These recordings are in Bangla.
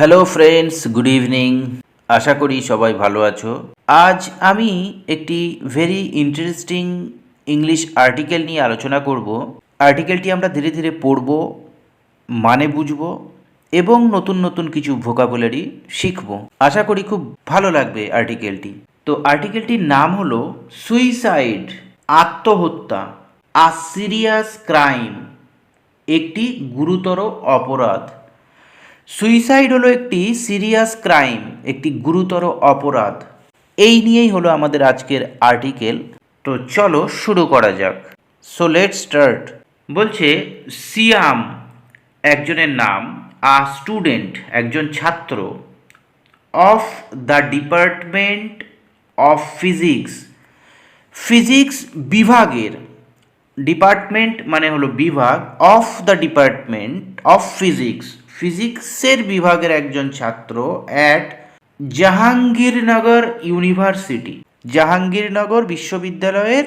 হ্যালো ফ্রেন্ডস গুড ইভিনিং আশা করি সবাই ভালো আছো। আজ আমি একটি ভেরি ইন্টারেস্টিং ইংলিশ আর্টিকেল নিয়ে আলোচনা করব। আর্টিকেলটি আমরা ধীরে ধীরে পড়ব মানে বুঝব এবং নতুন নতুন কিছু ভোকাবুলারি শিখব। আশা করি খুব ভালো লাগবে আর্টিকেলটি তো আর্টিকেলটির নাম হলো সুইসাইড আত্মহত্যা আ সিরিয়াস ক্রাইম একটি গুরুতর অপরাধ। সুইসাইড হলো একটি সিরিয়াস ক্রাইম একটি গুরুতর অপরাধ। এই নিয়েই হলো আমাদের আজকের আর্টিকেল তো চলো শুরু করা যাক। সো লেট স্টার্ট বলছে সিয়াম একজনের নাম আ স্টুডেন্ট একজন ছাত্র of the department of physics physics বিভাগের ডিপার্টমেন্ট মানে হলো বিভাগ of the department of physics ফিজিক্সের বিভাগের একজন ছাত্র অ্যাট জাহাঙ্গীরনগর ইউনিভার্সিটি। জাহাঙ্গীরনগর বিশ্ববিদ্যালয়ের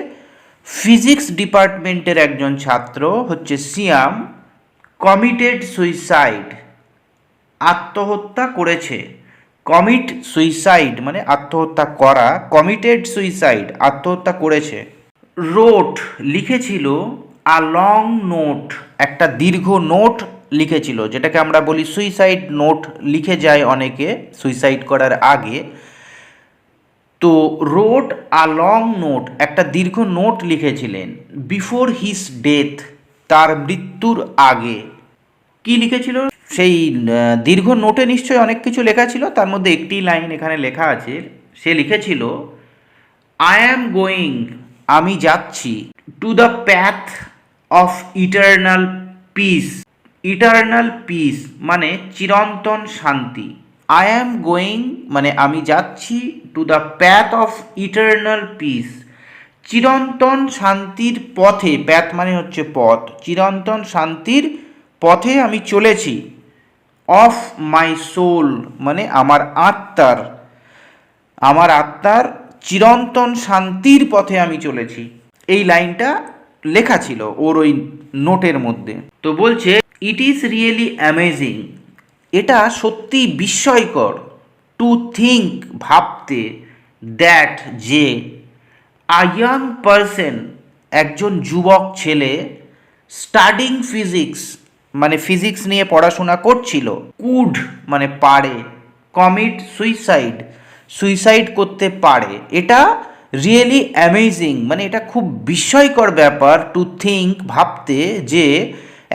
ফিজিক্স ডিপার্টমেন্টের একজন ছাত্র হচ্ছে সিয়াম কমিটেড সুইসাইড আত্মহত্যা করেছে। কমিট সুইসাইড মানে আত্মহত্যা করা কমিটেড সুইসাইড আত্মহত্যা করেছে। রোট লিখেছিল আ লং নোট একটা দীর্ঘ নোট লিখেছিল, যেটাকে আমরা বলি সুইসাইড নোট লিখে যায় অনেকে সুইসাইড করার আগে। তো রোড আ লং নোট একটা দীর্ঘ নোট লিখেছিলেন বিফোর হিস ডেথ তার মৃত্যুর আগে। কি লিখেছিল? সেই দীর্ঘ নোটে নিশ্চয়ই অনেক কিছু লেখা ছিল, তার মধ্যে একটি লাইন এখানে লেখা আছে, সে লিখেছিল আই অ্যাম গোয়িং আমি যাচ্ছি to the path of eternal peace eternal peace মানে চিরন্তন শান্তি। আই অ্যাম গোয়িং মানে আমি যাচ্ছি to the path of eternal peace চিরন্তন শান্তির পথে প্যাথ মানে হচ্ছে পথ, চিরন্তন শান্তির পথে আমি চলেছি। অফ মাই সোল মানে আমার আত্মার। আমার আত্মার চিরন্তন শান্তির পথে আমি চলেছি। এই লাইনটা লেখা ছিল ওর ওই নোটের মধ্যে। তো বলছে ইট ইজ রিয়েলি অ্যামেজিং এটা সত্যি বিস্ময়কর। টু থিঙ্ক ভাবতে দ্যাট যে আ ইয়াং পারসন একজন যুবক ছেলে স্টাডিং ফিজিক্স মানে ফিজিক্স নিয়ে পড়াশোনা করছিল কুড মানে পারে কমিট সুইসাইড সুইসাইড করতে পারে, এটা রিয়েলি অ্যামেজিং মানে এটা খুব বিস্ময়কর ব্যাপার। টু থিঙ্ক ভাবতে যে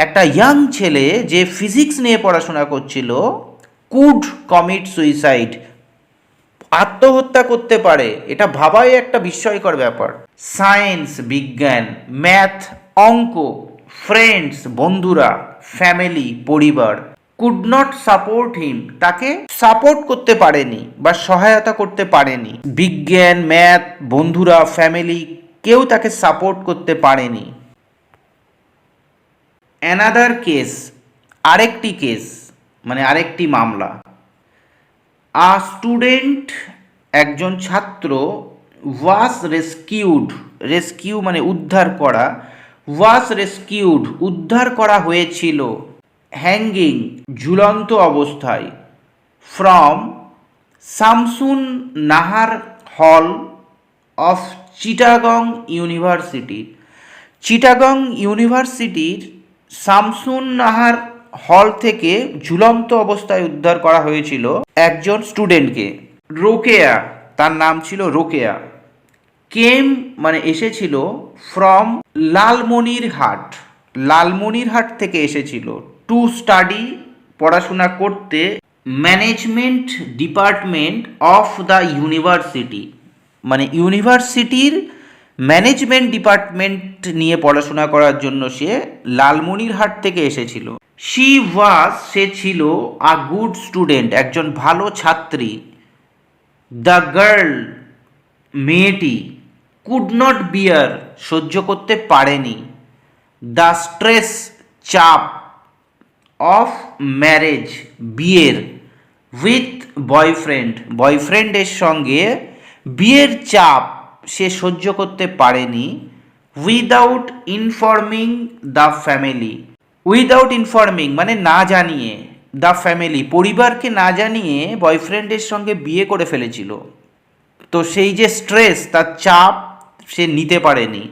একটা ইয়াং ছেলে যে ফিজিক্স নিয়ে পড়াশোনা করছিল কুড কমিট সুইসাইড আত্মহত্যা করতে পারে, এটা ভাবাই একটা বিস্ময়কর ব্যাপার। সায়েন্স বিজ্ঞান ম্যাথ অঙ্ক ফ্রেন্ডস বন্ধুরা ফ্যামিলি পরিবার কুড নট সাপোর্ট হিম তাকে সাপোর্ট করতে পারেনি বা সহায়তা করতে পারেনি। বিজ্ঞান ম্যাথ বন্ধুরা ফ্যামিলি কেউ তাকে সাপোর্ট করতে পারেনি। অ্যানাদার কেস আরেকটি কেস মানে আরেকটি মামলা। আ স্টুডেন্ট একজন ছাত্র ওয়াস রেস্কিউড রেস্কিউ মানে উদ্ধার করা ওয়াস রেস্কিউড উদ্ধার করা হয়েছিল হ্যাঙ্গিং ঝুলন্ত অবস্থায় from Shamsun Nahar hall of Chittagong university Chittagong ইউনিভার্সিটির সামসুন নাহার হল থেকে ঝুলন্ত অবস্থায় উদ্ধার করা হয়েছিল একজন স্টুডেন্টকে। রোকেয়া, তার নাম ছিল রোকেয়া। কেম মানে এসেছিল ফ্রম লালমনিরহাট। লালমনিরহাট থেকে এসেছিল। টু স্টাডি পড়াশোনা করতে management department of the university. মানে ইউনিভার্সিটির ম্যানেজমেন্ট ডিপার্টমেন্ট নিয়ে পড়াশোনা করার জন্য সে লালমনিরহাট থেকে এসেছিল। শি ওয়াজ সে ছিল আ গুড স্টুডেন্ট একজন ভালো ছাত্রী। দ্য গার্ল মেয়েটি কুড নট বিয়ার সহ্য করতে পারেনি। দ্য স্ট্রেস চাপ অফ ম্যারেজ বিয়ের উইথ বয়ফ্রেন্ড বয়ফ্রেন্ডের সঙ্গে বিয়ের চাপ সে সহ্য করতে পারেনি without informing the family without informing মানে না জানিয়ে দ্য ফ্যামিলি পরিবারকে না জানিয়ে বয়ফ্রেন্ডের সঙ্গে বিয়ে করে ফেলেছিল। তো সেই যে স্ট্রেস তার চাপ সে নিতে পারেনি।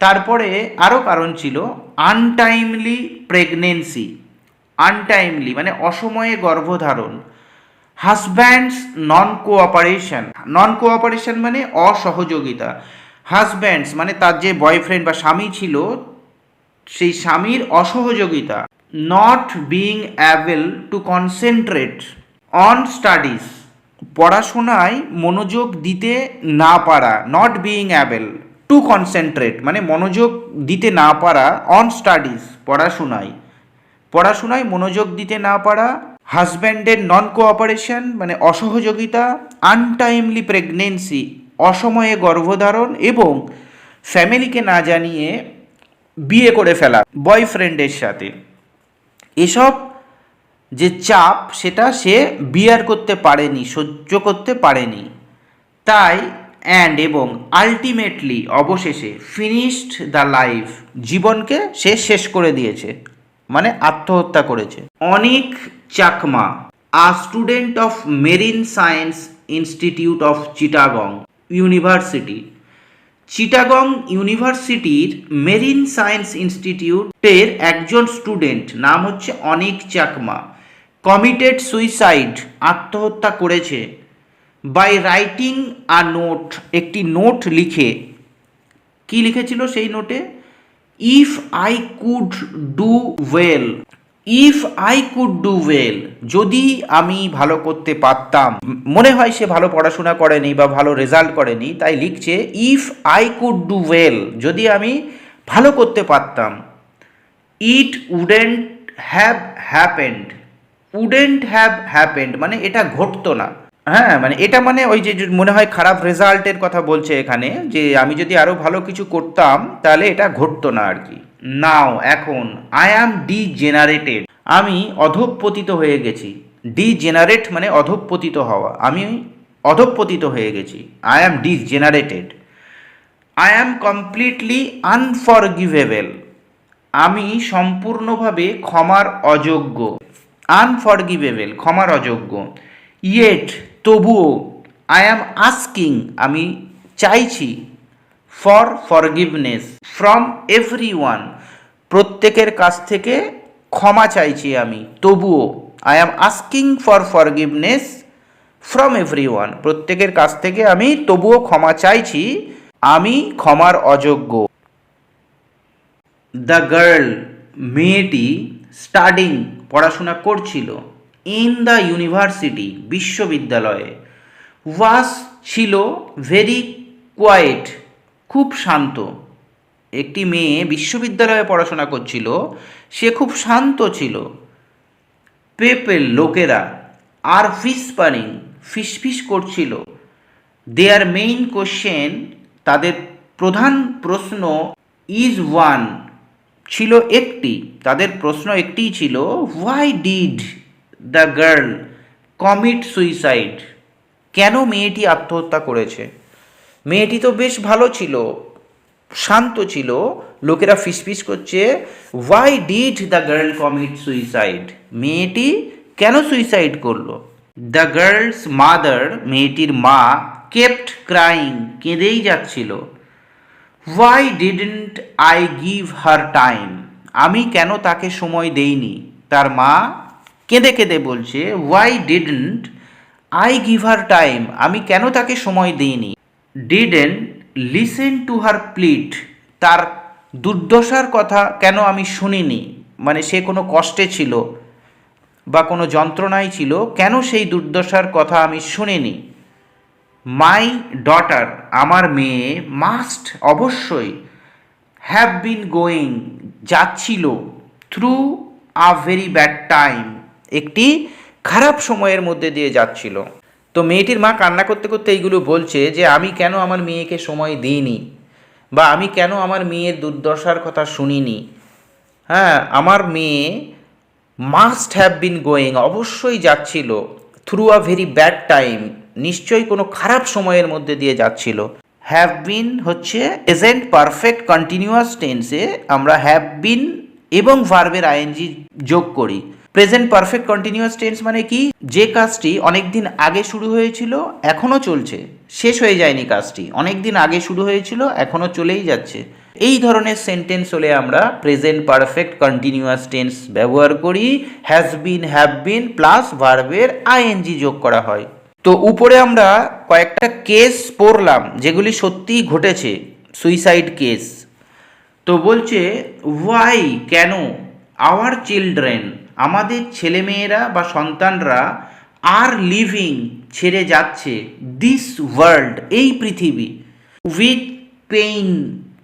তারপরে আরও কারণ ছিল আনটাইমলি প্রেগনেন্সি আনটাইমলি মানে অসময়ে গর্ভধারণ। Husbands non cooperation non cooperation মানে অসহযোগিতা। হাজব্যান্ডস মানে তার যে বয়ফ্রেন্ড বা স্বামী ছিল, সেই স্বামীর অসহযোগিতা। Not being able to concentrate on studies পড়াশোনায় মনোযোগ দিতে না পারা। Not being able to concentrate মানে মনোযোগ দিতে না পারা অন স্টাডিজ পড়াশোনায়। পড়াশোনায় মনোযোগ দিতে না পারা হাজব্যান্ডের নন কোঅপারেশন মানে অসহযোগিতা আনটাইমলি প্রেগনেন্সি অসময়ে গর্ভধারণ এবং ফ্যামিলিকে না জানিয়ে বিয়ে করে ফেলা বয়ফ্রেন্ডের সাথে। এসব যে চাপ, সেটা সে বিয়ার করতে পারেনি, সহ্য করতে পারেনি। তাই অ্যান্ড এবং আলটিমেটলি অবশেষে ফিনিশড দ্য লাইফ জীবনকে সে শেষ করে দিয়েছে। মানে আত্মহত্যা করেছে। Anik Chakma a student of marine science institute of Chittagong university Chittagong ইউনিভার্সিটির মেরিন সায়েন্স ইনস্টিটিউটের একজন স্টুডেন্ট নাম হচ্ছে অনিক চাকমা। কমিটেড সুইসাইড আত্মহত্যা করেছে। বাই রাইটিং আ নোট একটি নোট লিখে। কি লিখেছিল সেই নোটে if I could do well if I could do well যদি আমি ভালো করতে পারতাম, মনে হয় সে ভালো পড়াশোনা করেনি বা ভালো রেজাল্ট করেনি, তাই লিখছে if I could do well যদি আমি ভালো করতে পারতাম it wouldn't have happened wouldn't have happened মানে এটা ঘটতো না। হ্যাঁ মানে এটা মানে ওই যে মনে হয় খারাপ রেজাল্টের কথা বলছে এখানে, যে আমি যদি আরও ভালো কিছু করতাম, তাহলে এটা ঘটতো না আর কি। নাও এখন আই অ্যাম ডি জেনারেটেড আমি অধঃপতিত হয়ে গেছি। ডি জেনারেট মানে অধঃপতিত হওয়া। আমি অধঃপতিত হয়ে গেছি। I am degenerated I am completely unforgivable আমি সম্পূর্ণভাবে ক্ষমার অযোগ্য। আনফরগিভেবল ক্ষমার অযোগ্য। ইয়েট তবুও আই অ্যাম আস্কিং আমি চাইছি for forgiveness from everyone প্রত্যেকের কাছ থেকে ক্ষমা চাইছি আমি। তবুও I am asking for forgiveness from everyone প্রত্যেকের কাছ থেকে আমি তবুও ক্ষমা চাইছি, আমি ক্ষমার অযোগ্য। দ্য গার্ল মেয়েটি স্টাডিং পড়াশোনা করছিল। ইন দ্য ইউনিভার্সিটি বিশ্ববিদ্যালয়ে। ওয়াস ছিল ভেরি কোয়াইট, খুব শান্ত। একটি মেয়ে বিশ্ববিদ্যালয়ে পড়াশোনা করছিল, সে খুব শান্ত ছিল। পেপেল লোকেরা আর ফিস ফিসপারিং ফিসফিস করছিল। দেয়ার মেইন কোশ্চেন তাদের প্রধান প্রশ্ন ইজ ওয়ান ছিল একটি। তাদের প্রশ্ন একটিই ছিল why did the girl commit suicide. কেন মেয়েটি আত্মহত্যা করেছে? মেয়েটি তো বেশ ভালো ছিল, শান্ত ছিল, লোকেরা ফিসফিস করছে। Why did the girl commit suicide মেয়েটি কেন সুইসাইড করল? দ্য গার্লস মাদার মেয়েটির মা কেপ্ট ক্রাইং কেঁদেই যাচ্ছিল। Why didn't I give her time আমি কেন তাকে সময় দেইনি? তার মা কেঁদে কেঁদে বলছে why didn't I give her time আমি কেন তাকে সময় দিইনি? Didn't listen to her plight তার দুর্দশার কথা কেন আমি শুনিনি? মানে সে কোনো কষ্টে ছিল বা কোনো যন্ত্রণায় ছিল, কেন সেই দুর্দশার কথা আমি শুনিনি? মাই ডটার আমার মেয়ে মাস্ট অবশ্যই হ্যাভ বিন গোয়িং যাচ্ছিল through a very bad time একটি খারাপ সময়ের মধ্যে দিয়ে যাচ্ছিল। তো মেয়েটির মা কান্না করতে করতে এইগুলো বলছে যে, আমি কেন আমার মেয়েকে সময় দিইনি? বা আমি কেন আমার মেয়ের দুর্দশার কথা শুনিনি? হ্যাঁ আমার মেয়ে মাস্ট হ্যাভ বিন গোয়িং অবশ্যই যাচ্ছিল। Through a very bad time নিশ্চয়ই কোনো খারাপ সময়ের মধ্যে দিয়ে যাচ্ছিল। হ্যাভ বিন হচ্ছে এজেন্ট পারফেক্ট কন্টিনিউয়াস টেন্সে আমরা হ্যাভ বিন এবং ভার্বের আইএনজি যোগ করি। প্রেজেন্ট পারফেক্ট কন্টিনিউয়াস টেন্স মানে কি? যে কাজটি অনেক দিন আগে শুরু হয়েছিল, এখনও চলছে। শেষ হয়ে যায়নি কাজটি। অনেক দিন আগে শুরু হয়েছিল, এখনও চলেই যাচ্ছে। এই ধরনের সেন্টেন্স হলে আমরা প্রেজেন্ট পারফেক্ট কন্টিনিউয়াস টেন্স ব্যবহার করি। Has been have been plus ভার্বের আইএনজি যোগ করা হয়। তো উপরে আমরা কয়েকটা কেস পড়লাম, যেগুলি সত্যিই ঘটেছে। সুইসাইড কেস তো বলছে ওয়াই কেন? আওয়ার চিলড্রেন আমাদের ছেলেমেয়েরা বা সন্তানরা আর লিভিং ছেড়ে যাচ্ছে দিস ওয়ার্ল্ড এই পৃথিবী with pain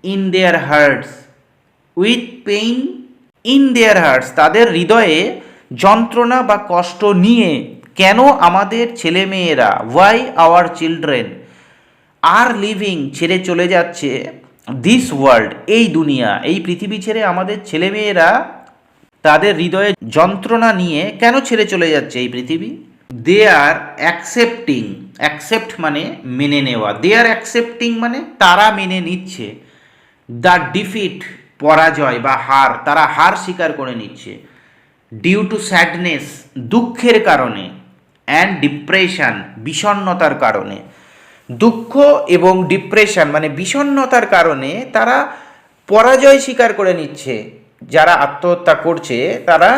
in their hearts with pain in their hearts তাদের হৃদয়ে যন্ত্রণা বা কষ্ট নিয়ে কেন আমাদের ছেলেমেয়েরা why our children are living ছেড়ে চলে যাচ্ছে দিস ওয়ার্ল্ড এই দুনিয়া, এই পৃথিবী ছেড়ে আমাদের ছেলেমেয়েরা তাদের হৃদয়ে যন্ত্রণা নিয়ে কেন ছেড়ে চলে যাচ্ছে এই পৃথিবী? দে আর অ্যাকসেপ্টিং অ্যাকসেপ্ট মানে মেনে নেওয়া। দে আর অ্যাকসেপ্টিং মানে তারা মেনে নিচ্ছে। দ্য ডিফিট পরাজয় বা হার, তারা হার স্বীকার করে নিচ্ছে। ডিউ টু স্যাডনেস দুঃখের কারণে অ্যান্ড ডিপ্রেশন বিষণ্ণতার কারণে। দুঃখ এবং ডিপ্রেশন মানে বিষণ্ণতার কারণে তারা পরাজয় স্বীকার করে নিচ্ছে। যারা আত্মহত্যা করছে, তারা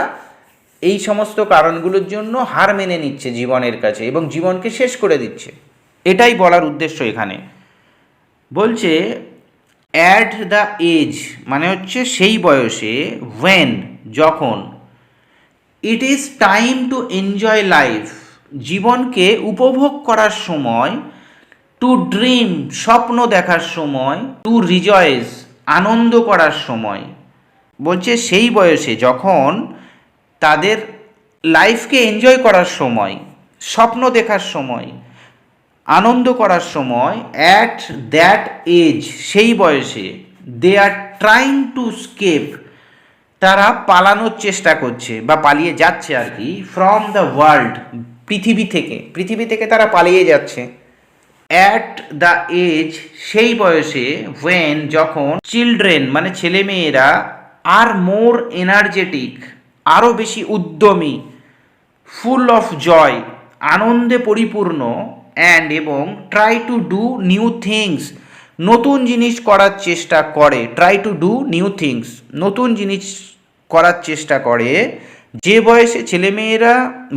এই সমস্ত কারণগুলোর জন্য হার মেনে নিচ্ছে জীবনের কাছে এবং জীবনকে শেষ করে দিচ্ছে। এটাই বলার উদ্দেশ্য এখানে। বলছে অ্যাট দ্য এজ মানে হচ্ছে সেই বয়সে ওয়েন যখন। It is time to enjoy life জীবনকে উপভোগ করার সময় টু ড্রিম স্বপ্ন দেখার সময় টু রিজয়েস আনন্দ করার সময়। বলছে সেই বয়সে যখন তাদের লাইফকে এনজয় করার সময়, স্বপ্ন দেখার সময়, আনন্দ করার সময় অ্যাট দ্যাট এজ সেই বয়সে they are trying to escape তারা পালানোর চেষ্টা করছে বা পালিয়ে যাচ্ছে আর কি ফ্রম দ্য ওয়ার্ল্ড পৃথিবী থেকে। পৃথিবী থেকে তারা পালিয়ে যাচ্ছে। অ্যাট দ্য এজ সেই বয়সে ওয়েন যখন চিলড্রেন মানে ছেলেমেয়েরা আর মোর এনার্জেটিক, আরও বেশি উদ্যমী, ফুল অফ জয়, আনন্দে পরিপূর্ণ অ্যান্ড এবং try to do new things নতুন জিনিস করার চেষ্টা করে try to do new things নতুন জিনিস করার চেষ্টা করে, যে বয়সে ছেলেমেয়েরা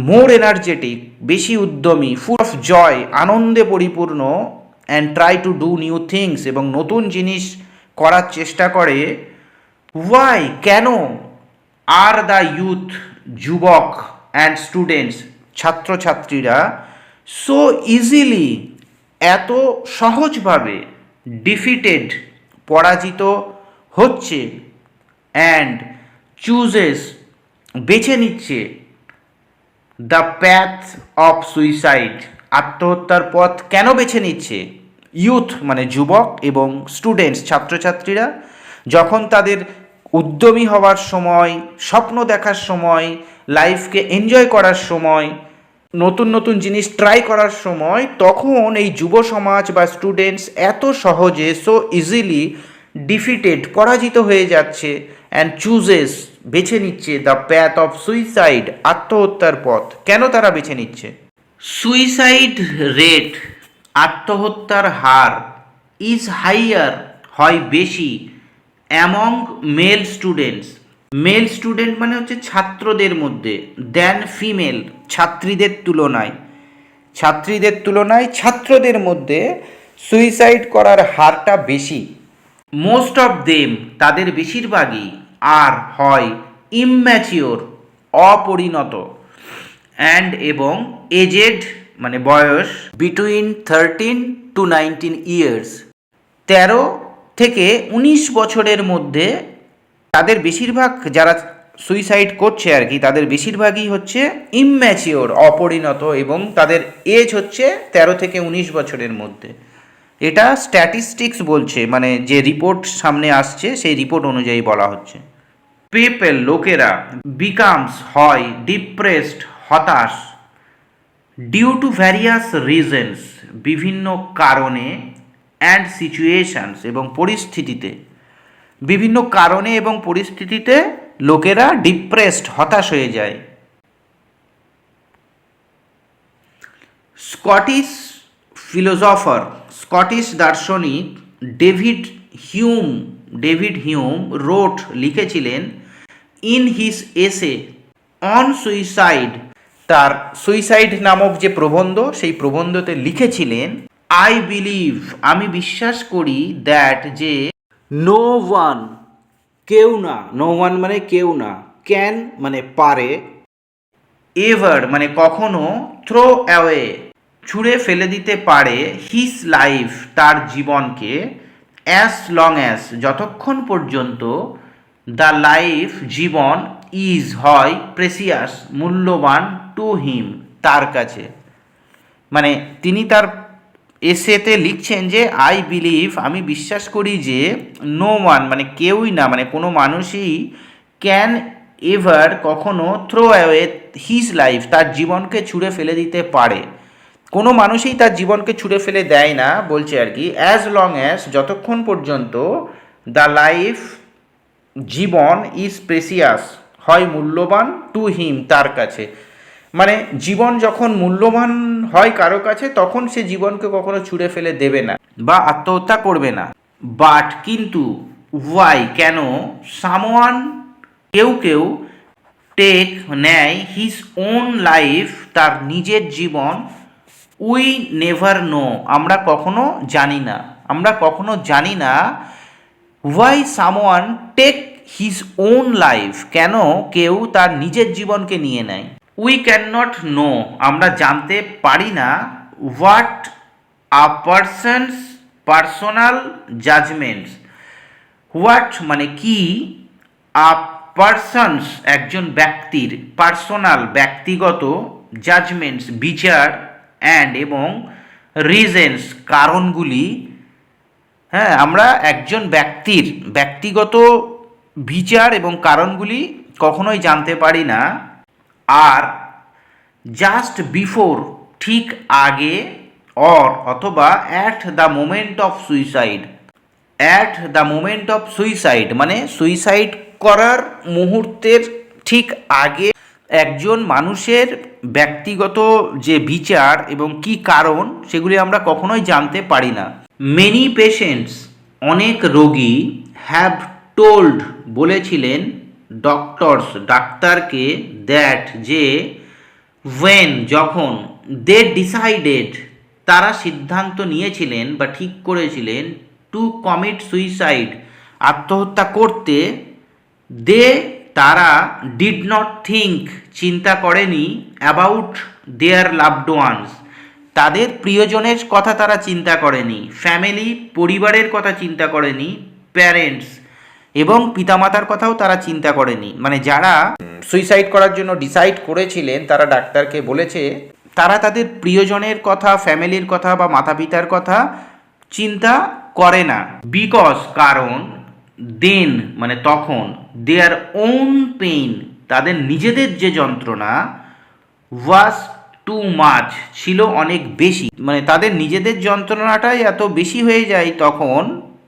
মোর এনার্জেটিক বেশি উদ্যমী ফুল অফ জয় আনন্দে পরিপূর্ণ and try to do new things এবং নতুন জিনিস করার চেষ্টা করে ওয়াই কেন? আর দ্য ইউথ যুবক অ্যান্ড স্টুডেন্টস ছাত্রছাত্রীরা সো ইজিলি এত সহজভাবে ডিফিটেড পরাজিত হচ্ছে অ্যান্ড চুজেস বেছে নিচ্ছে দ্য প্যাথ অফ সুইসাইড আত্মহত্যার পথ কেন বেছে নিচ্ছে? ইউথ মানে যুবক এবং স্টুডেন্টস ছাত্রছাত্রীরা, যখন তাদের উদ্যমী হওয়ার সময়, স্বপ্ন দেখার সময় লাইফকে এনজয় করার সময়, নতুন নতুন জিনিস ট্রাই করার সময়, তখন এই যুব সমাজ বা স্টুডেন্টস এত সহজে সো ইজিলি ডিফিটেড পরাজিত হয়ে যাচ্ছে অ্যান্ড চুজেস বেছে নিচ্ছে দ্য প্যাথ অফ সুইসাইড আত্মহত্যার পথ। কেন তারা বেছে নিচ্ছে? সুইসাইড রেট আত্মহত্যার হার ইজ হাইয়ার হয় বেশি। Among male students male student মানে হচ্ছে ছাত্রদের মধ্যে দেন ফিমেল ছাত্রীদের তুলনায়। ছাত্রীদের তুলনায় ছাত্রদের মধ্যে সুইসাইড করার হারটা বেশি। মোস্ট অফ দেম তাদের বেশিরভাগই আর হয় ইম্যাচিওর অপরিণত। অ্যান্ড এবং এজেড মানে বয়স between thirteen to nineteen years তেরো থেকে উনিশ বছরের মধ্যে তাদের বেশিরভাগ যারা সুইসাইড করছে আর কি, তাদের বেশিরভাগই হচ্ছে ইম্যাচিওর অপরিণত এবং তাদের এজ হচ্ছে তেরো থেকে উনিশ বছরের মধ্যে। এটা স্ট্যাটিস্টিক্স বলছে মানে যে রিপোর্ট সামনে আসছে, সেই রিপোর্ট অনুযায়ী বলা হচ্ছে। পেপেল লোকেরা বিকামস হয় ডিপ্রেসড হতাশ ডিউ টু ভ্যারিয়াস রিজনস বিভিন্ন কারণে অ্যান্ড সিচুয়েশানস এবং পরিস্থিতিতে। বিভিন্ন কারণে এবং পরিস্থিতিতে লোকেরা ডিপ্রেসড হতাশ হয়ে যায়। স্কটিশ ফিলোজফার স্কটিশ দার্শনিক David Hume David Hume wrote লিখেছিলেন in his essay on suicide তার সুইসাইড নামক যে প্রবন্ধ, সেই প্রবন্ধতে লিখেছিলেন আই বিলিভ আমি বিশ্বাস করি দ্যাট যে নো ওয়ান কেউ না নো ওয়ান মানে কেউ না ক্যান মানে পারে এভার মানে কখনো থ্রো অ্যাওয়ে ছুঁড়ে ফেলে দিতে পারে হিস লাইফ তার জীবনকে অ্যাজ লং অ্যাজ যতক্ষণ পর্যন্ত দ্য লাইফ জীবন ইজ হয় প্রেসিয়াস মূল্যবান টু হিম তার কাছে। মানে তিনি তার এসেতে লিখছেন যে আই বিলিভ আমি বিশ্বাস করি যে নো ওয়ান মানে কেউই না মানে কোনো মানুষই ক্যান এভার কখনো থ্রো অ্যাওয়ে হিজ লাইফ তার জীবনকে ছুঁড়ে ফেলে দিতে পারে। কোনো মানুষই তার জীবনকে ছুঁড়ে ফেলে দেয় না, বলছে আর কি। অ্যাজ লং অ্যাজ যতক্ষণ পর্যন্ত দ্য লাইফ জীবন ইজ প্রেসিয়াস হয় মূল্যবান টু হিম তার কাছে। মানে জীবন যখন মূল্যবান হয় কারও কাছে, তখন সে জীবনকে কখনো ছুঁড়ে ফেলে দেবে না বা আত্মহত্যা করবে না। বাট কিন্তু ওয়াই কেন সামওয়ান কেউ কেউ টেক নেয় হিজ ওন লাইফ তার নিজের জীবন উই নেভার নো আমরা কখনো জানি না। আমরা কখনো জানি না why someone take his own life কেন কেউ তার নিজের জীবনকে নিয়ে নেয়। উই ক্যান নট নো আমরা জানতে পারি না what a person's personal judgements what মানে কি? আ পার্সনস একজন ব্যক্তির পার্সোনাল ব্যক্তিগত জাজমেন্টস বিচার অ্যান্ড এবং রিজেন্স কারণগুলি। হ্যাঁ আমরা একজন ব্যক্তির, ব্যক্তিগত বিচার এবং কারণগুলি কখনোই জানতে পারি না। আর জাস্ট বিফোর ঠিক আগে অর অথবা at the moment of suicide at the moment of suicide মানে সুইসাইড করার মুহূর্তের ঠিক আগে একজন মানুষের ব্যক্তিগত যে বিচার এবং কি কারণ সেগুলি আমরা কখনোই জানতে পারি না। মেনি পেশেন্টস অনেক রোগী হ্যাভ টোল্ড বলেছিলেন ডক্টরস ডাক্তারকে দ্যাট যে ওয়েন যখন দে ডিসাইডেড তারা সিদ্ধান্ত নিয়েছিলেন বা ঠিক করেছিলেন টু কমিট সুইসাইড আত্মহত্যা করতে দে তারা ডিড নট থিঙ্ক চিন্তা করেনি অ্যাবাউট দেয়ার লাভড ওয়ান্স তাদের প্রিয়জনের কথা তারা চিন্তা করেনি ফ্যামিলি পরিবারের কথা চিন্তা করেনি প্যারেন্টস এবং পিতামাতার কথাও তারা চিন্তা করেনি। মানে যারা সুইসাইড করার জন্য ডিসাইড করেছিলেন, তারা ডাক্তারকে বলেছে, তারা তাদের প্রিয়জনের কথা, ফ্যামিলির কথা বা মাতা পিতার কথা চিন্তা করে না। বিকজ কারণ দেন মানে তখন দেয়ার ওন পেইন তাদের নিজেদের যে যন্ত্রণা ওয়াজ টু মাচ ছিল অনেক বেশি। মানে তাদের নিজেদের যন্ত্রণাটাই এত বেশি হয়ে যায় তখন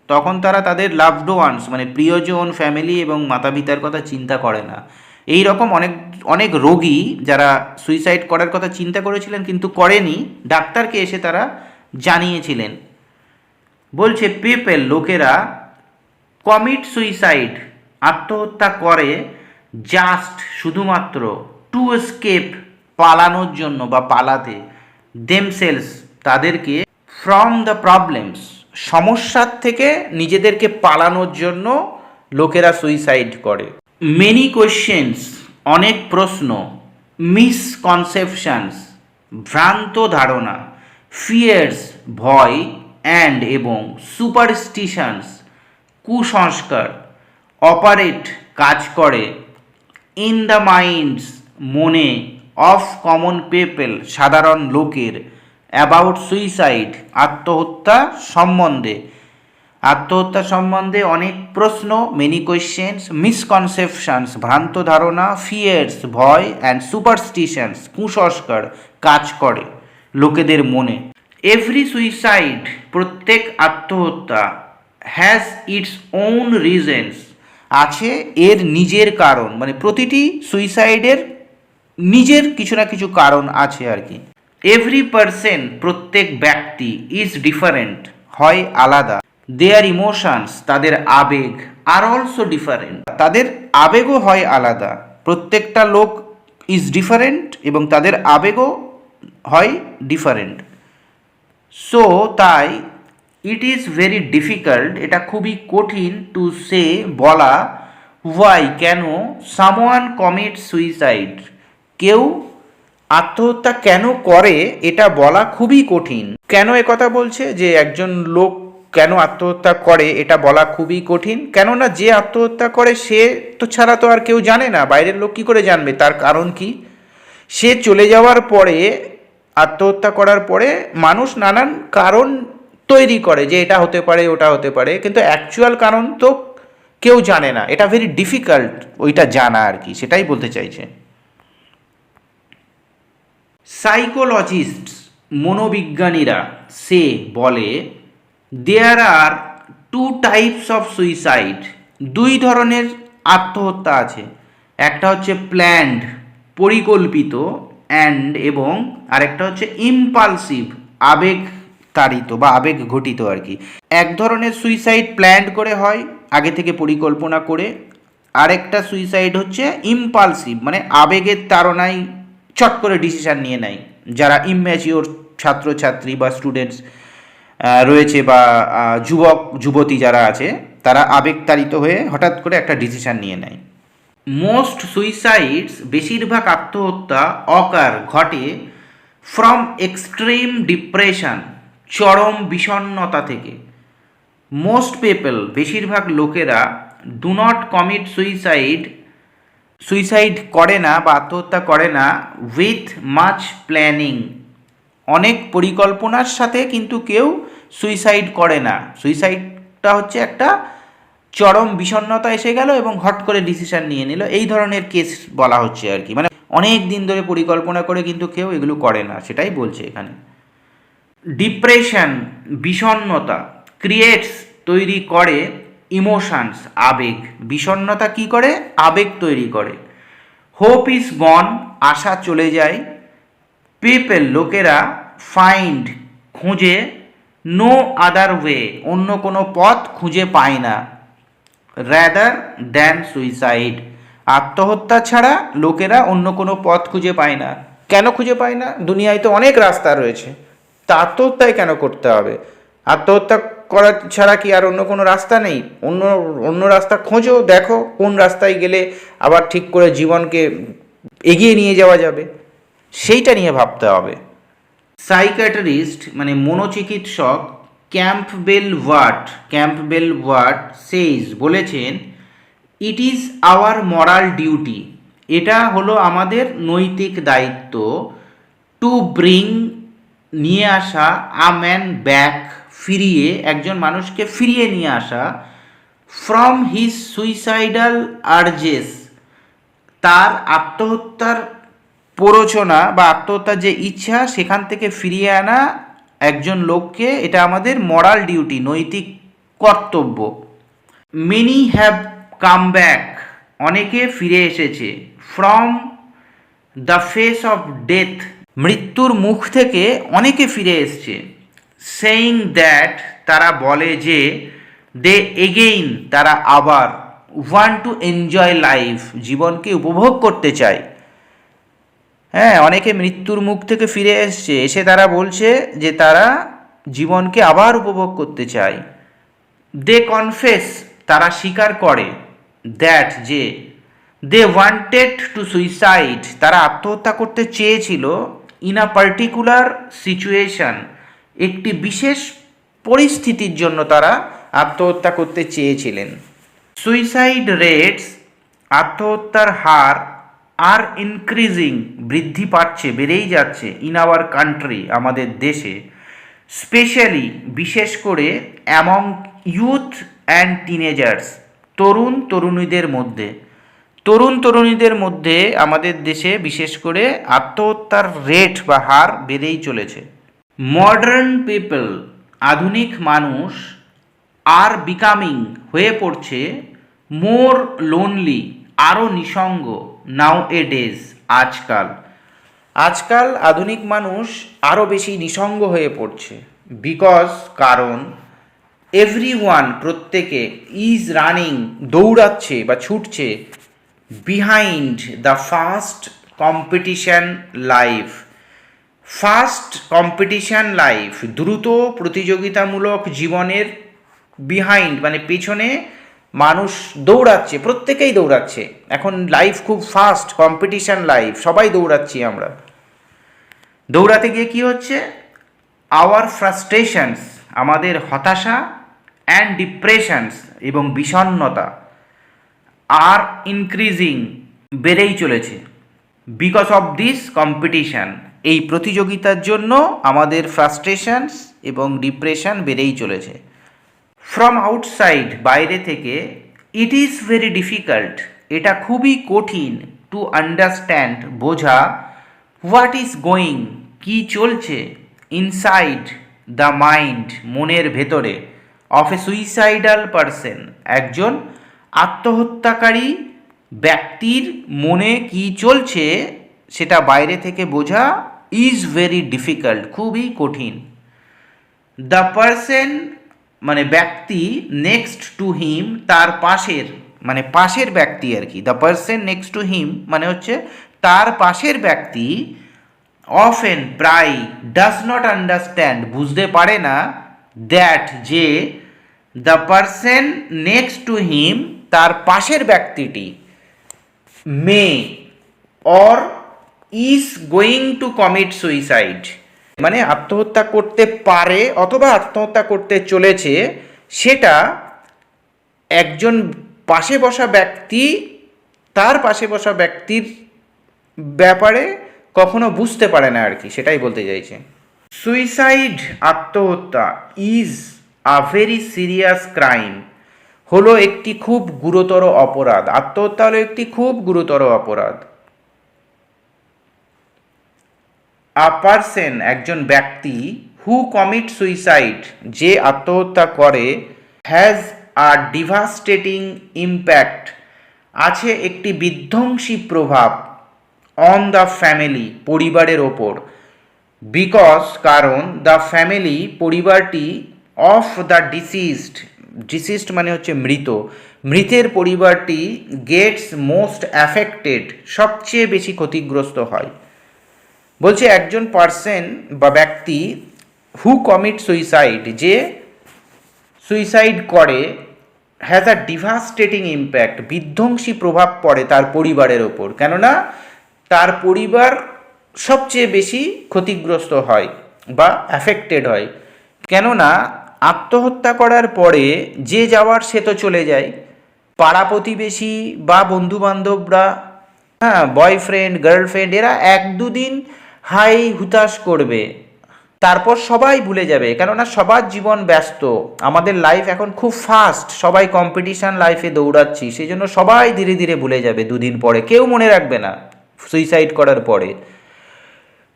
তখন তারা তাদের লাভড ওয়ান্স মানে প্রিয়জন ফ্যামিলি এবং মাতা পিতার কথা চিন্তা করে না। এই রকম অনেক অনেক রোগী যারা সুইসাইড করার কথা চিন্তা করেছিলেন কিন্তু করেনি, ডাক্তারকে এসে তারা জানিয়েছিলেন। বলছে, পিপল লোকেরা কমিট সুইসাইড আত্মহত্যা করে জাস্ট শুধুমাত্র টু এস্কেপ পালানোর জন্য বা পালাতে দেমসেলস তাদেরকে ফ্রম দ্য প্রবলেমস সমস্যার থেকে নিজেদেরকে পালানোর জন্য লোকেরা সুইসাইড করে। মেনি কোয়েশ্চেন্স অনেক প্রশ্ন মিসকনসেপশনস ভ্রান্ত ধারণা ফিয়ার্স ভয় অ্যান্ড এবং সুপারস্টিশনস কুসংস্কার অপারেট কাজ করে ইন দ্য মাইন্ডস মনে অফ কমন পিপল সাধারণ লোকের অ্যাবাউট সুইসাইড আত্মহত্যা সম্বন্ধে। আত্মহত্যা সম্বন্ধে অনেক প্রশ্ন মেনি কোয়েশ্চেন্স মিসকনসেপশনস ভ্রান্ত ধারণা ফিয়ার্স ভয় অ্যান্ড সুপারস্টিশনস কুসংস্কার কাজ করে লোকেদের মনে। এভরি সুইসাইড প্রত্যেক আত্মহত্যা হ্যাজ ইটস ওন রিজনস আছে এর নিজের কারণ মানে প্রতিটি সুইসাইডের নিজের কিছু না কিছু কারণ আছে আর কি। এভরি পার্সন, প্রত্যেক ব্যক্তি ইজ ডিফারেন্ট, হয় আলাদা। দেয়ার ইমোশনস তাদের আবেগ আর অলসো ডিফারেন্ট তাদের আবেগও হয় আলাদা। প্রত্যেকটা লোক ইজ ডিফারেন্ট এবং তাদের আবেগও হয় ডিফারেন্ট সো তাই ইট ইজ ভেরি ডিফিকাল্ট এটা খুবই কঠিন টু সে বলা ওয়াই কেন সামওয়ান কমিট সুইসাইড কেউ আত্মহত্যা কেন করে এটা বলা খুবই কঠিন। কেন কথা বলছে? যে একজন লোক কেন আত্মহত্যা করে এটা বলা খুবই কঠিন। কেননা যে আত্মহত্যা করে সে তো ছাড়া তো আর কেউ জানে না। বাইরের লোক কী করে জানবে? তার কারণ কি? সে চলে যাওয়ার পরে, আত্মহত্যা করার পরে মানুষ নানান কারণ তৈরি করে যে এটা হতে পারে, ওটা হতে পারে। কিন্তু অ্যাকচুয়াল কারণ তো কেউ জানে না। এটা ভেরি ডিফিকাল্ট ওইটা জানা আর কি। সেটাই বলতে চাইছে। সাইকোলজিস্ট মনোবিজ্ঞানীরা সে বলে there are two types of suicide দুই ধরনের আত্মহত্যা আছে। একটা হচ্ছে প্ল্যান্ড পরিকল্পিত অ্যান্ড এবং আরেকটা হচ্ছে ইম্পালসিভ আবেগ তাড়িত বা আবেগ ঘটিত আর কি। এক ধরনের সুইসাইড প্ল্যান্ড করে হয়, আগে থেকে পরিকল্পনা করে। আরেকটা সুইসাইড হচ্ছে ইম্পালসিভ মানে আবেগের তাড়নায় চট করে ডিসিশান নিয়ে নেয়। যারা ইম্যাচিওর ছাত্রছাত্রী বা স্টুডেন্টস রয়েছে বা যুবক, যুবতী যারা আছে, তারা আবেগতাড়িত হয়ে হঠাৎ করে একটা ডিসিশান নিয়ে নেয়। মোস্ট সুইসাইডস বেশিরভাগ আত্মহত্যা অকার ঘটে ফ্রম এক্সট্রিম ডিপ্রেশন চরম বিষণ্ণতা থেকে। মোস্ট পিপল বেশিরভাগ লোকেরা do not commit suicide suicide করে না বা আত্মহত্যা করে না উইথ মাচ প্ল্যানিং অনেক পরিকল্পনার সাথে কিন্তু কেউ সুইসাইড করে না। সুইসাইডটা হচ্ছে একটা চরম বিষণ্ণতা এসে গেল এবং হট করে ডিসিশন নিয়ে নিল। এই ধরনের কেস বলা হচ্ছে আর কি। মানে অনেক দিন ধরে পরিকল্পনা করে কিন্তু কেউ এগুলো করে না, সেটাই বলছে এখানে। ডিপ্রেশন, বিষণ্ণতা ক্রিয়েটস তৈরি করে ইমোশনস আবেগ। বিষণ্ণতা কি করে? আবেগ তৈরি করে। হোপ ইজ গন আশা চলে যায়। পিপল লোকেরা ফাইন্ড খুঁজে। নো আদার ওয়ে অন্য কোনো পথ খুঁজে পায় না। র্যাদার দ্যান সুইসাইড আত্মহত্যা ছাড়া লোকেরা অন্য কোনো পথ খুঁজে পায় না। কেন খুঁজে পায় না? দুনিয়ায় তো অনেক রাস্তা রয়েছে। তা আত্মহত্যায় কেন করতে হবে? আত্মহত্যা করা ছাড়া কি আর অন্য কোনো রাস্তা নেই? অন্য অন্য রাস্তা খোঁজো, দেখো কোন রাস্তায় গেলে আবার ঠিক করে জীবনকে এগিয়ে নিয়ে যাওয়া যাবে। সেইটা নিয়ে ভাবতে হবে। সাইকাট্রিস্ট মানে মনোচিকিৎসক Campbell Ward Campbell Ward says বলেছেন it is our moral duty এটা হলো আমাদের নৈতিক দায়িত্ব টু ব্রিং নিয়ে আসা আ ম্যান ব্যাক ফিরিয়ে, একজন মানুষকে ফিরিয়ে নিয়ে আসা ফ্রম হিজ সুইসাইডাল আর্জেস তার আত্মহত্যার প্ররোচনা বা আত্মহত্যার যে ইচ্ছা, সেখান থেকে ফিরিয়ে আনা একজন লোককে এটা আমাদের মরাল ডিউটি নৈতিক কর্তব্য। মেনি হ্যাভ কাম ব্যাক অনেকে ফিরে এসেছে। From the face of death মৃত্যুর মুখ থেকে অনেকে ফিরে এসছে। সেইং দ্যাট তারা বলে যে দে এগেইন তারা আবার ওয়ান টু এনজয় লাইফ জীবনকে উপভোগ করতে চায়। হ্যাঁ অনেকে মৃত্যুর মুখ থেকে ফিরে এসছে, এসে তারা বলছে যে তারা জীবনকে আবার উপভোগ করতে চায়। দে কনফেস তারা স্বীকার করে দ্যাট যে দে ওয়ান্টেড টু সুইসাইড তারা আত্মহত্যা করতে চেয়েছিল ইন আ পার্টিকুলার সিচুয়েশন একটি বিশেষ পরিস্থিতির জন্য তারা আত্মহত্যা করতে চেয়েছিলেন। সুইসাইড রেটস আত্মহত্যার হার আর ইনক্রিজিং বৃদ্ধি পাচ্ছে, বেড়েই যাচ্ছে ইন আওয়ার কান্ট্রি আমাদের দেশে। স্পেশালি বিশেষ করে অ্যামং ইউথ অ্যান্ড টিনেজার্স তরুণ তরুণীদের মধ্যে। তরুণ তরুণীদের মধ্যে আমাদের দেশে বিশেষ করে আত্মহত্যার রেট বা হার বেড়েই চলেছে। মডার্ন পিপল, আধুনিক মানুষ, আর বিকামিং হয়ে পড়ছে মোর লোনলি আরও নিসঙ্গ, নাও এ ডেজ, আজকাল। আজকাল আধুনিক মানুষ আরও বেশি নিসঙ্গ হয়ে পড়ছে। বিকজ, কারণ এভরি ওয়ান প্রত্যেকে ইজ রানিং, দৌড়াচ্ছে বা ছুটছে behind the fast competition life. Fast competition life, দ্রুত প্রতিযোগিতামূলক জীবনের বিহাইন্ড মানে পেছনে মানুষ দৌড়াচ্ছে, প্রত্যেকেই দৌড়াচ্ছে। এখন লাইফ খুব ফাস্ট কম্পিটিশন লাইফ সবাই দৌড়াচ্ছি আমরা। দৌড়াতে গিয়ে কি হচ্ছে? আওয়ার ফ্রাস্ট্রেশনস আমাদের হতাশা অ্যান্ড ডিপ্রেশনস এবং বিষণ্ণতা আর ইনক্রিজিং বেড়েই চলেছে। বিকজ অফ দিস কম্পিটিশান এই প্রতিযোগিতার জন্য আমাদের ফ্রাস্ট্রেশনস এবং ডিপ্রেশন বেড়েই চলেছে। ফ্রম আউটসাইড বাইরে থেকে ইট ইজ ভেরি ডিফিকাল্ট এটা খুবই কঠিন টু আন্ডারস্ট্যান্ড বোঝা হোয়াট ইজ গোয়িং কি চলছে ইনসাইড দ্য মাইন্ড মনের ভেতরে অফ এ সুইসাইডাল পারসন একজন আত্মহত্যাকারী ব্যক্তির মনে কি চলছে সেটা বাইরে থেকে বোঝা ইজ ভেরি ডিফিকাল্ট খুবই কঠিন। দ্য পারসন মানে ব্যক্তি নেক্সট টু হিম তার পাশের মানে পাশের ব্যক্তি আর কি। The person next to him মানে হচ্ছে তার পাশের ব্যক্তি অফ অফেন প্রায় ডাজ নট আন্ডারস্ট্যান্ড বুঝতে পারে না দ্যাট যে the person next to him তার পাশের ব্যক্তিটি may or is going to commit suicide মানে আত্মহত্যা করতে পারে অথবা আত্মহত্যা করতে চলেছে, সেটা একজন পাশে বসা ব্যক্তি, তার পাশে বসা ব্যক্তির ব্যাপারে কখনো বুঝতে পারে না আর কি, সেটাই বলতে চাইছে। সুইসাইড আত্মহত্যা is a very serious crime হলো একটি খুব গুরুতর অপরাধ। আত্মহত্যা হলো একটি খুব গুরুতর অপরাধ। আ পারসন একজন ব্যক্তি হু কমিট সুইসাইড যে আত্মহত্যা করে হ্যাজ আ ডিভাস্টেটিং ইম্প্যাক্ট আছে একটি বিধ্বংসী প্রভাব অন দ্য ফ্যামিলি পরিবারের ওপর। বিকজ কারণ দ্য ফ্যামিলি পরিবারটি অফ দ্য ডিসিজড ডিসিজড মানে হচ্ছে মৃত। মৃতের পরিবারটি গেটস মোস্ট অ্যাফেক্টেড সবচেয়ে বেশি ক্ষতিগ্রস্ত হয়। বলছে একজন পার্সন বা ব্যক্তি হু কমিট সুইসাইড যে সুইসাইড করে হ্যাজ আ ডিভাস্টেটিং ইম্প্যাক্ট বিধ্বংসী প্রভাব পড়ে তার পরিবারের ওপর। কেননা তার পরিবার সবচেয়ে বেশি ক্ষতিগ্রস্ত হয় বা অ্যাফেক্টেড হয়। কেননা আত্মহত্যা করার পরে যে যাওয়ার সে তো চলে যায়। পাড়া প্রতিবেশী বা বন্ধুবান্ধবরা হ্যাঁ বয়ফ্রেন্ড গার্লফ্রেন্ড এরা এক দুদিন হাই হুতাশ করবে। তারপর সবাই ভুলে যাবে, কেননা সবার জীবন ব্যস্ত। আমাদের লাইফ এখন খুব ফাস্ট সবাই কম্পিটিশান লাইফে দৌড়াচ্ছি সেই জন্য সবাই ধীরে ধীরে ভুলে যাবে দুদিন পরে। কেউ মনে রাখবে না সুইসাইড করার পরে।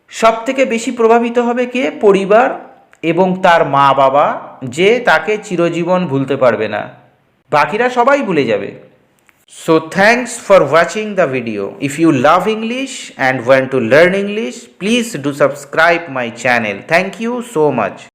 সব থেকে বেশি প্রভাবিত হবে কে? পরিবার এবং তার মা বাবা যে তাকে চিরজীবন ভুলতে পারবে না। বাকিরা সবাই ভুলে যাবে। So thanks for watching the video. If you love English and want to learn English, please do subscribe my channel. Thank you so much.